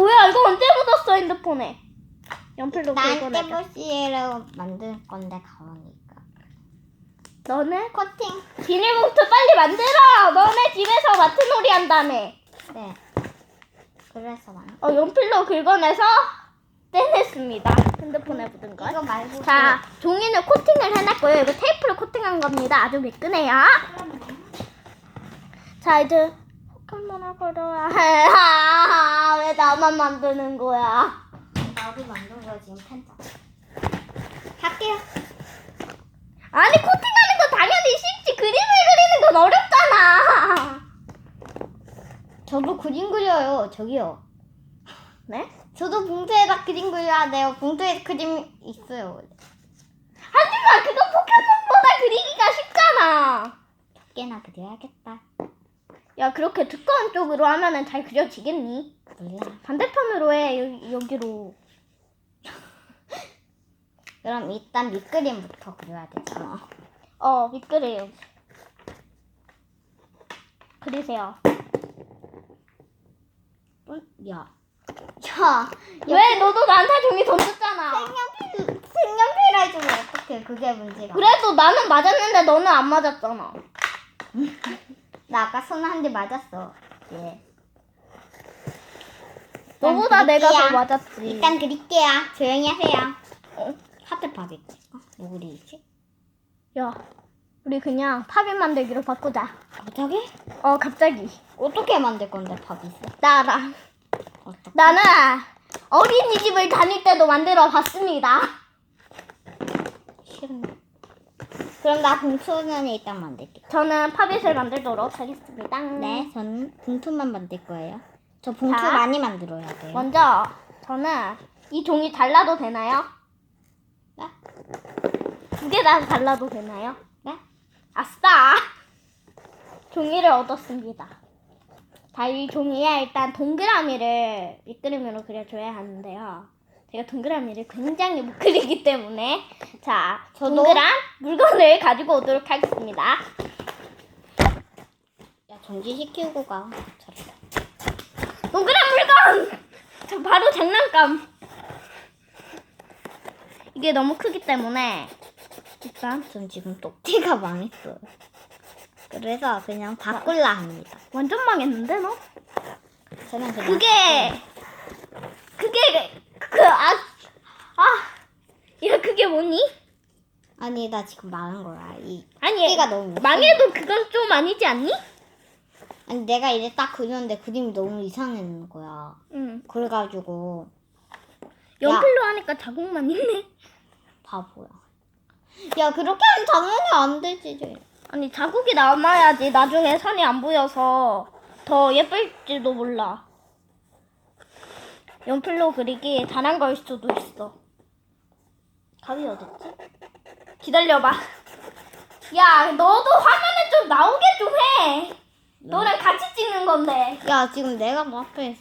뭐야 이거 언제 묻었어 핸드폰에? 연필로 난 긁어내자. 떼보시로 만들 건데 가보니까. 너는 코팅. 비닐봉투 빨리 만들어. 너네 집에서 마트 놀이 한다며. 네. 그래서 만. 어 연필로 긁어내서 떼냈습니다. 핸드폰에 묻은 걸. 이거 말고. 자, 종이는 코팅을 해놨고요. 이거 테이프로 코팅한 겁니다. 아주 매끈해요. 자, 이제 포켓몬을 걸어야 해. 아, 왜 나만 만드는 거야? 나도 만든 거 지금 펜타. 할게요. 아니, 코팅하는 거 당연히 쉽지. 그림을 그리는 건 어렵잖아. 저도 그림 그려요. 저기요. 네? 저도 봉투에다 그림 그려야 돼요. 봉투에 그림 있어요. 하지만 그건 포켓몬보다 그리기가 쉽잖아. 꽤나 그려야겠다. 야, 그렇게 두꺼운 쪽으로 하면은 잘 그려지겠니? 몰라. 반대편으로 해, 여기, 여기로. 그럼 일단 밑그림부터 그려야 되잖아. 어, 밑그래요. 그리세요. 어? 야. 야. 왜 너도 나한테 종이 던졌잖아. 색연필, 색연필 해주면 어떡해. 그게 문제가. 그래도 나는 맞았는데 너는 안 맞았잖아. 나 아까 손 한 대 맞았어. 예. 너보다 내가 더. 맞았지. 일단 그릴게요. 조용히 하세요. 어? 하트팝이. 어? 뭐 그리지? 야, 우리 그냥 팝인 만들기로 바꾸자. 갑자기? 어, 갑자기. 어떻게 만들 건데 팝이? 나라. 어떻게? 나는 어린이집을 다닐 때도 만들어 봤습니다. 싫은데. 그럼 나 봉투는 일단 만들게. 저는 팝잇을 만들도록 하겠습니다. 네, 저는 봉투만 만들 거예요. 저 봉투 자. 많이 만들어야 돼요. 먼저 저는 이 종이 잘라도 되나요? 네? 두 개 다 잘라도 되나요? 네? 아싸! 종이를 얻었습니다. 자, 이 종이에 일단 동그라미를 밑그림으로 그려줘야 하는데요. 제가 동그라미를 굉장히 못 그리기 때문에 자, 저도? 동그란 물건을 가지고 오도록 하겠습니다. 야, 정지시키고 가. 잘했다. 동그란 물건! 저 바로 장난감. 이게 너무 크기 때문에 일단 전 지금 똑띠가 망했어요. 그래서 그냥 바꿀라 합니다. 완전 망했는데 너? 저는 그냥 그게 그게 그 아 아, 야 그게 뭐니? 아니 나 지금 말한 거야. 이 아니 끼가 너무 망해도 그건 좀 아니지 않니? 아니 내가 이제 딱 그렸는데 그림이 너무 이상한 거야. 응. 그래가지고 연필로 하니까 자국만 있네. 바보야. 야 그렇게 하면 당연히 안 되지. 아니 자국이 남아야지 나중에 선이 안 보여서 더 예쁠지도 몰라. 연필로 그리기 잘한 걸 수도 있어. 가위 어딨지? 기다려봐. 야, 너도 화면에 좀 나오게 좀 해. 너랑 같이 찍는 건데. 야 지금 내가 뭐 앞에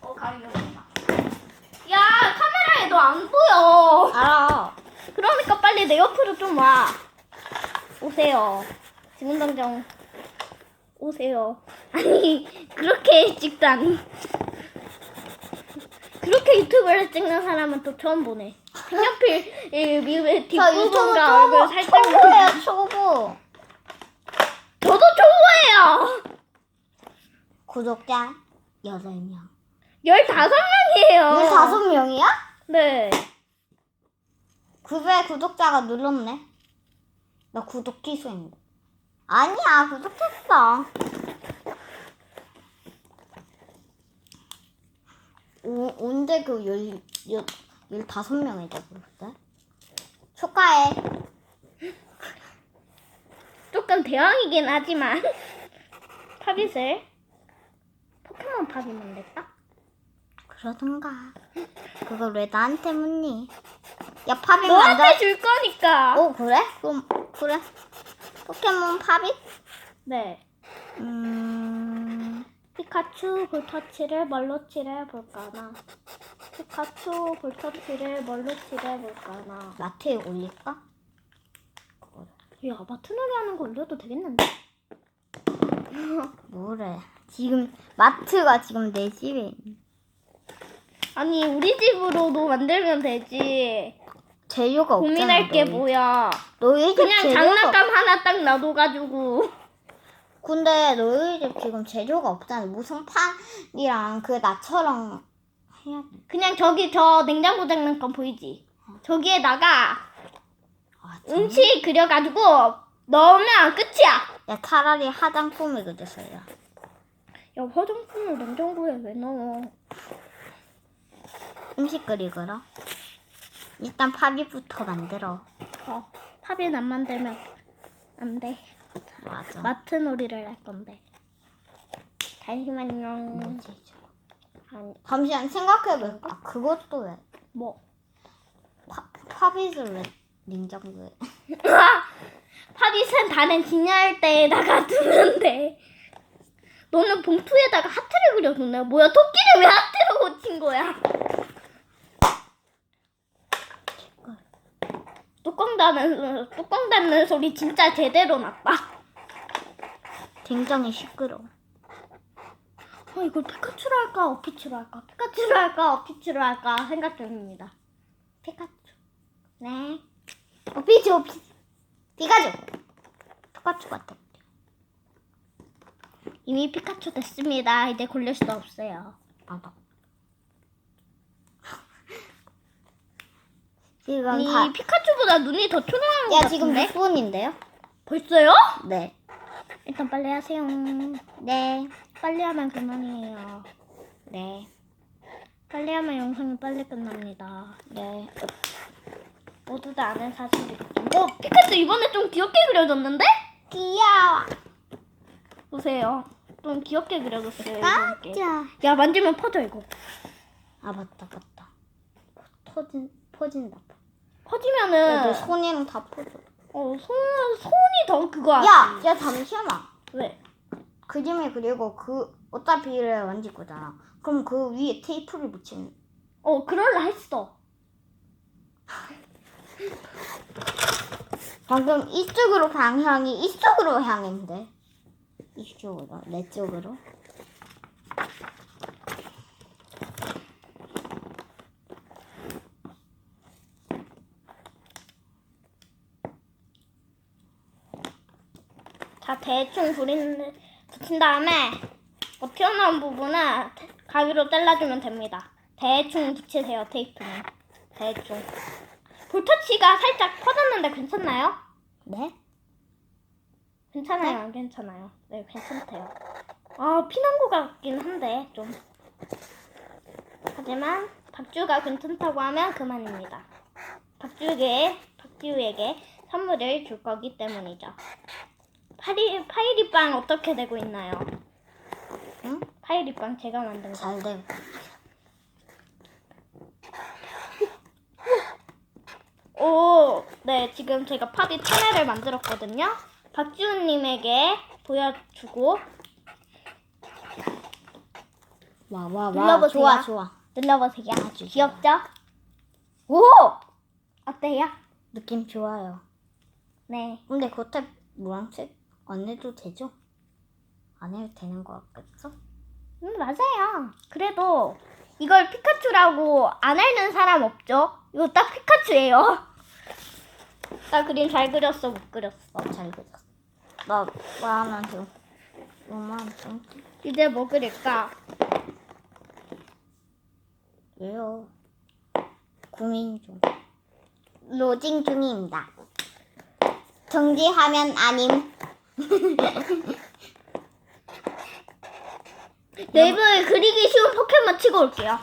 어, 가위 어딨나? 야, 카메라에 너 안 보여. 알아. 그러니까 빨리 내 옆으로 좀 와. 오세요. 지금 당장 오세요. 아니 그렇게 찍다니. 그렇게 유튜브를 찍는 사람은 또 처음 보네. 색연필 이 미- 저 유튜브 뒷부분과 얼굴 초보 살짝. 초보예요 초보. 저도 초보예요. 구독자 8명. 15명이에요. 15명이야? 네. 9배 구독자가 눌렀네. 나 구독 취소했는데. 아니야, 구독했어. 오, 언제 그 열, 열, 열다섯 명이 돼버렸대? 축하해. 조금 대왕이긴 하지만 팝잇을 포켓몬 팝잇 만들까? 그러던가. 그걸 왜 나한테 묻니? 야, 만들 너한테 줄 거니까. 오, 그래? 그럼, 그래. 포켓몬 팝이? 네. 음, 피카츄 볼터치를 뭘로 칠해볼까나? 피카츄 볼터치를 뭘로 칠해볼까나? 마트에 올릴까? 야, 마트 놀이 하는 거 올려도 되겠는데? 뭐래. 지금 마트가 지금 내 집에 있는. 아니 우리 집으로도 만들면 되지. 재료가 없잖아. 고민할 게 너희. 뭐야? 너희 집 그냥 재료가 장난감 하나 딱 놔둬가지고. 근데 너희 집 지금 재료가 없잖아. 무슨 판이랑 그 나처럼 해야 돼. 그냥 저기 저 냉장고 장난감 보이지? 저기에다가 아, 참. 음식 그려가지고 넣으면 끝이야. 야 차라리 화장품을 그렸어요. 야 화장품을 냉장고에 왜 넣어? 음식 그리거라. 일단 파리부터 만들어. 어, 팝인 안 만들면 안 돼. 맞아. 마트 놀이를 할 건데. 잠시만요. 뭐지? 아니, 잠시만 생각해볼까? 그것도 왜? 뭐. 파, 파빗을 왜 냉장고에? 팝잇은 다른 진열할 때에다가 돼. 너는 봉투에다가 하트를 그려줬네. 뭐야, 토끼를 왜 하트로 고친 거야? 뚜껑 닫는, 뚜껑 닫는 소리 진짜 제대로 났다. 굉장히 시끄러. 어, 이걸 피카츄로 할까, 어피츄로 할까? 피카츄로 할까, 어피츄로 할까 생각 중입니다. 피카츄. 네. 오피치 오피치. 피카츄. 피카츄 같아. 이미 피카츄 됐습니다. 이제 고를 수 없어요. 봐봐. 지금 아니, 다. 피카츄보다 눈이 더 초롱한 것 야 같은데? 지금 몇 분인데요? 벌써요? 네. 일단 빨리 하세요. 네. 빨리 하면 그만이에요. 네. 빨리 하면 영상이 빨리 끝납니다. 네. 모두 다 아는 사실이겠죠. 어, 피카츄 이번에 좀 귀엽게 그려졌는데? 귀여워. 보세요. 좀 귀엽게 그려졌어요. 까짜. 야, 만지면 퍼져, 이거. 아 맞다 맞다. 터진 퍼진다. 야, 퍼지면은, 너 손이랑 다 퍼져. 어, 손, 손이 더 그거 하지. 야, 야 잠시만. 왜? 그림을 그리고 그 어차피 이를 만질 거잖아. 그럼 그 위에 테이프를 붙이는. 어, 그럴라 했어. 방금 이쪽으로 방향이 이쪽으로 향했는데. 이쪽으로 내 쪽으로. 대충 부린, 붙인 다음에, 어, 튀어나온 부분은 가위로 잘라주면 됩니다. 대충 붙이세요, 테이프는. 대충. 볼터치가 살짝 퍼졌는데 괜찮나요? 네? 괜찮아요, 안 괜찮아요? 네, 괜찮대요. 아, 피난 것 같긴 한데, 좀. 하지만, 박주가 괜찮다고 하면 그만입니다. 박주에게, 박주에게 선물을 줄 거기 때문이죠. 파리, 파이리빵 어떻게 되고 있나요? 응? 파이리빵 제가 만든 거. 잘 돼. 오, 네, 지금 제가 팝이 채널을 만들었거든요. 박지훈님에게 보여주고 와, 와, 와. 눌러보세요. 좋아, 좋아. 눌러보세요. 아주 귀엽죠? 오! 어때요? 느낌 좋아요. 네. 근데 겉에 노란색 안 해도 되죠? 안 해도 되는 거 같겠어? 음, 맞아요. 그래도 이걸 피카츄라고 안 알는 사람 없죠? 이거 딱 피카츄예요. 나 그림 잘 그렸어, 못 그렸어? 어, 잘 그렸어. 나, 나는 지금 요만 좀. 이제 뭐 그릴까? 왜요? 고민 중. 로딩 중입니다. 정지하면 아님. 네이버에 그리기 쉬운 포켓몬 치고 올게요.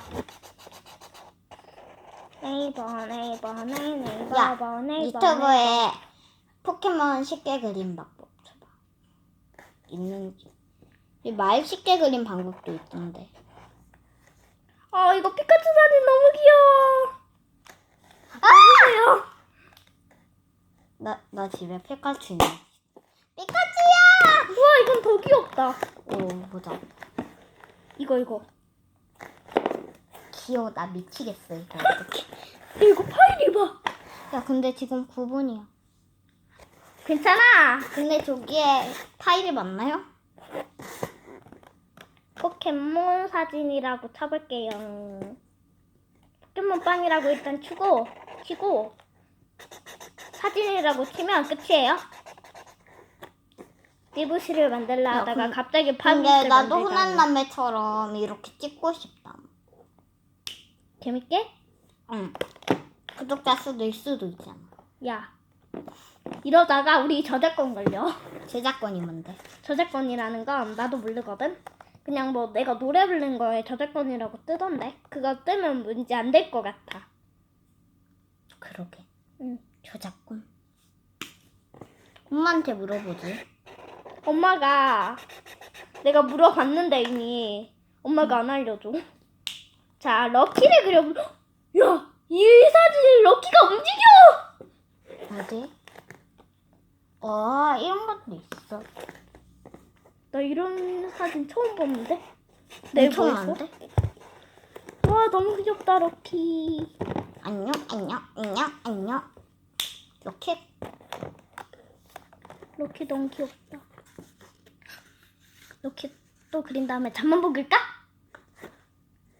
네이버, 네이버, 네이, 네이버, 야, 네이버, 네이버. 유튜브에 포켓몬 쉽게 그린 방법 쳐봐. 있는지. 이말 쉽게 그린 방법도 있던데. 어, 이거 피카츄 사진 너무 귀여워. 아! 나, 나 집에 피카츄 있네. 피카츄야! 우와, 이건 더 귀엽다. 오, 보자. 이거, 이거. 귀여워. 나 미치겠어. 이거. 이거 파일이 봐. 야, 근데 지금 9분이야. 괜찮아. 근데 저기에 파일이 맞나요? 포켓몬 사진이라고 쳐볼게요. 포켓몬 빵이라고 일단 치고 치고 사진이라고 치면 끝이에요. 띠부시를 만들라 야, 하다가 근- 갑자기 근데 파미를 나도 만들다니. 흔한 남매처럼 이렇게 찍고 싶다. 재밌게? 응. 구독자 수도 수도 있잖아. 야 이러다가 우리 저작권 걸려. 제작권이 뭔데? 저작권이라는 건 나도 모르거든. 그냥 뭐 내가 노래 부른 거에 저작권이라고 뜨던데 그거 뜨면 문제 안 될 것 같아. 그러게. 응. 저작권. 엄마한테 물어보지. 엄마가 내가 물어봤는데 이미 엄마가 안 알려줘. 자 럭키를 그려볼. 야, 이 사진 럭키가 움직여. 어디? 어, 이런 것도 있어. 나 이런 사진 처음 봤는데. 내일 보였어? 많은데? 와 너무 귀엽다 럭키. 안녕, 안녕, 안녕, 안녕. 이렇게 럭키 너무 귀엽다. 럭키 또 그린 다음에 잠만 보길까?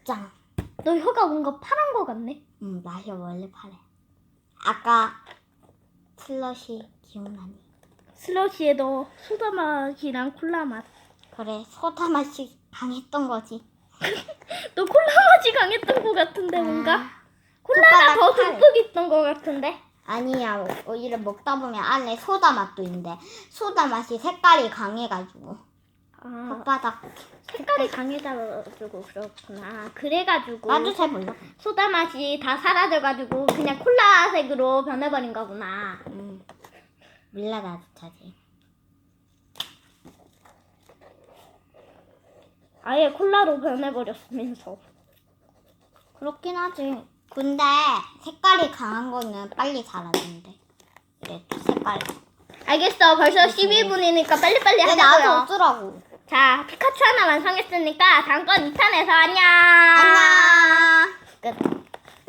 짱. 너 혀가 뭔가 파란 거 같네. 음, 맛이 원래 파래. 아까 슬러시 기억나니? 슬러시에도 소다 맛이랑 콜라 맛. 그래, 소다 맛이 강했던 거지. 너 콜라 맛이 강했던 거 같은데 뭔가? 아, 콜라가 더 콧바닥 듬뿍 있던 거 같은데. 아니야, 오히려 먹다 보면 안에 소다 맛도 있는데 소다 맛이 색깔이 강해가지고 아 혓바닥 색깔이 강해져가지고 그렇구나. 그래가지고 나도 잘 몰라. 소다 맛이 다 사라져가지고 그냥 콜라색으로 변해버린 거구나. 음, 몰라 나도 잘지. 아예 콜라로 변해버렸으면서. 그렇긴 하지. 근데 색깔이 강한 거는 빨리 자라는데. 이래 색깔. 알겠어. 벌써 12분이니까 빨리빨리 하자고요. 어쩌라고? 자, 피카츄 하나 완성했으니까 다음 건 2탄에서 안녕. 안녕. 끝.